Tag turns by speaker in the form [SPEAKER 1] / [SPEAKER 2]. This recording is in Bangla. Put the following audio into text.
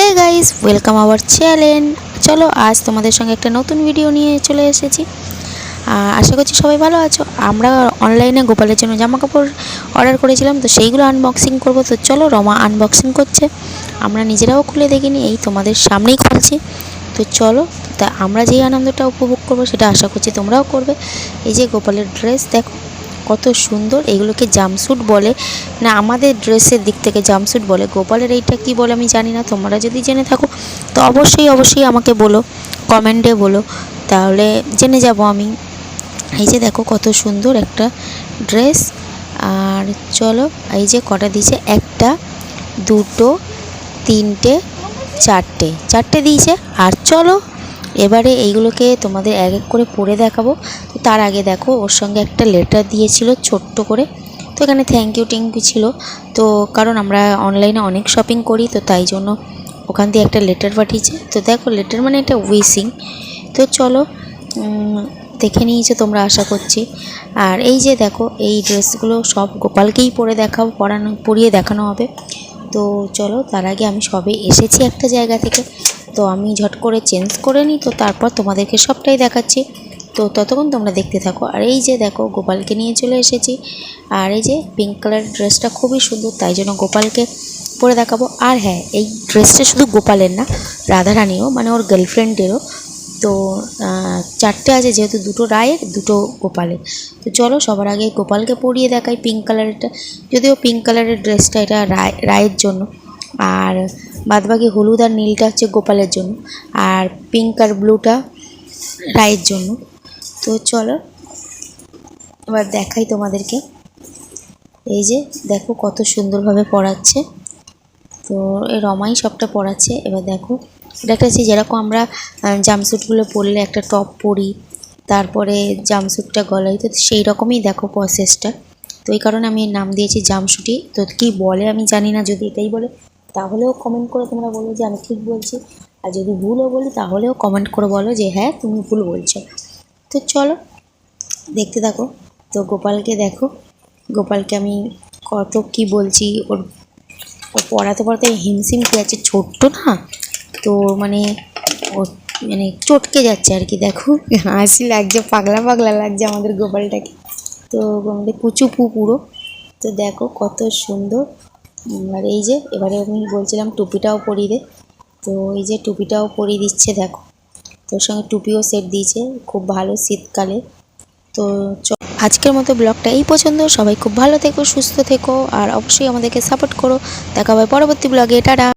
[SPEAKER 1] Hey guys welcome our channel চলো, আজ তোমাদের সঙ্গে একটা নতুন ভিডিও নিয়ে চলে এসেছি। আশা করছি সবাই ভালো আছো। আমরা অনলাইনে গোপালের জন্য জামা কাপড় অর্ডার করেছিলাম, তো সেইগুলো আনবক্সিং করব। তো চলো, রমা আনবক্সিং করছে। আমরা নিজেরাও খুলে দেখিনি, এই তোমাদের সামনেই খুলছি। তো চলো, তা আমরা যেই আনন্দটা উপভোগ করব, সেটা আশা করছি তোমরাও করবে। এই যে গোপালের ড্রেস দেখো। কত সুন্দর এগুলোকে জামস্যুট বলে। না, আমাদের ড্রেসের দিক থেকে জামস্যুট বলে। গোপালের এইটা কি বলে আমি জানি না, তোমরা যদি জেনে থাকো, তো অবশ্যই অবশ্যই আমাকে বলো, কমেন্টে বলো। তাহলে জেনে যাব আমি। এই যে দেখো, কত সুন্দর একটা ড্রেস। আর চলো, এই যে কটা দিয়েছে, একটা, দুটো, তিনটে, চারটে। চারটে দিয়েছে। আর চলো এবারে এইগুলোকে তোমাদের এক এক করে পড়ে দেখাবো। তো তার আগে দেখো, ওর সঙ্গে একটা লেটার দিয়েছিল ছোট্ট করে। তো এখানে থ্যাংক ইউ ট্যাংক ছিল। তো কারণ আমরা অনলাইনে অনেক শপিং করি, তো তাই জন্য ওখান দিয়ে একটা লেটার পাঠিয়েছে। তো দেখো লেটার মানে একটা উইসিং তো চলো দেখে নিয়েছো তোমরা, আশা করছি। আর এই যে দেখো, এই ড্রেসগুলো সব গোপালকেই পরে দেখাবো পরানো, পরিয়ে দেখানো হবে। তো চলো, তার আগে আমি সবে এসেছি একটা জায়গা থেকে। তো আমি ঝট করে চেঞ্জ করে নিই, তো তারপর তোমাদেরকে সবটাই দেখাচ্ছি। তো ততক্ষণ তোমরা দেখতে থাকো। আর এই যে দেখো, গোপালকে নিয়ে চলে এসেছি। আর এই যে পিঙ্ক কালার ড্রেসটা খুবই সুন্দর, তাই জন্য গোপালকে পরে দেখাবো। আর হ্যাঁ এই ড্রেসটা শুধু গোপালের না, রাধারানীও মানে ওর গার্লফ্রেন্ডেরও তো চারটে আছে যেহেতু, দুটো রায়ের, দুটো গোপালের। তো চলো, সবার আগে গোপালকে পরিয়ে দেখাই পিঙ্ক কালারেরটা যদিও পিঙ্ক কালারের ড্রেসটা এটা রায়, রায়ের জন্য। আর বাদবাকি হলুদ আর নীলটা হচ্ছে গোপালের জন্য আর পিঙ্ক আর ব্লুটা রায়ের জন্য। তো চলো, এবার দেখাই তোমাদেরকে। এই যে দেখো কত সুন্দরভাবে পড়াচ্ছে। তো রমাই সবটা পড়াচ্ছে। এবার দেখো এটা একটা হচ্ছে যেরকম আমরা জামস্যুটগুলো পরলে একটা টপ পরি, তারপরে জামস্যুটটা গলায় তো সেই রকমই দেখো প্রসেসটা তো এই কারণে আমি নাম দিয়েছি জামশুটি তো কি বলে আমি জানি না, যদি এটাই বলে। তাহলেও কমেন্ট করে তোমরা বলো যে আমি ঠিক বলছি। আর যদি ভুলও বলি, তাহলেও কমেন্ট করে বলো যে হ্যাঁ তুমি ভুল বলছো। তো চলো, দেখতে থাকো। তো গোপালকে দেখো। গোপালকে আমি কত কি বলছি, ওর, ও পড়াতে পড়াতে হিমসিম খেয়ে আছে ছোট্ট না? তো মানে ও মানে চটকে যাচ্ছে আর কি, দেখো। হাসি লাগছে, পাগলা পাগলা লাগছে আমাদের গোপালটাকে। তো আমাদের কুচু পু পুরো। তো দেখো কত সুন্দর। আর এই যে, এবারে আমি বলছিলাম টুপিটাও পরিয়ে দে। তো এই যে টুপিটাও পরিয়ে দিচ্ছে, দেখো। তোর সঙ্গে টুপিও সেট দিয়েছে, খুব ভালো শীতকালে। তো আজকের মতো ব্লগটা এই পছন্দ সবাই খুব ভালো থেকো, সুস্থ থেকো, আর অবশ্যই আমাদেরকে সাপোর্ট করো। দেখা হবে পরবর্তী ব্লগে। টাটা!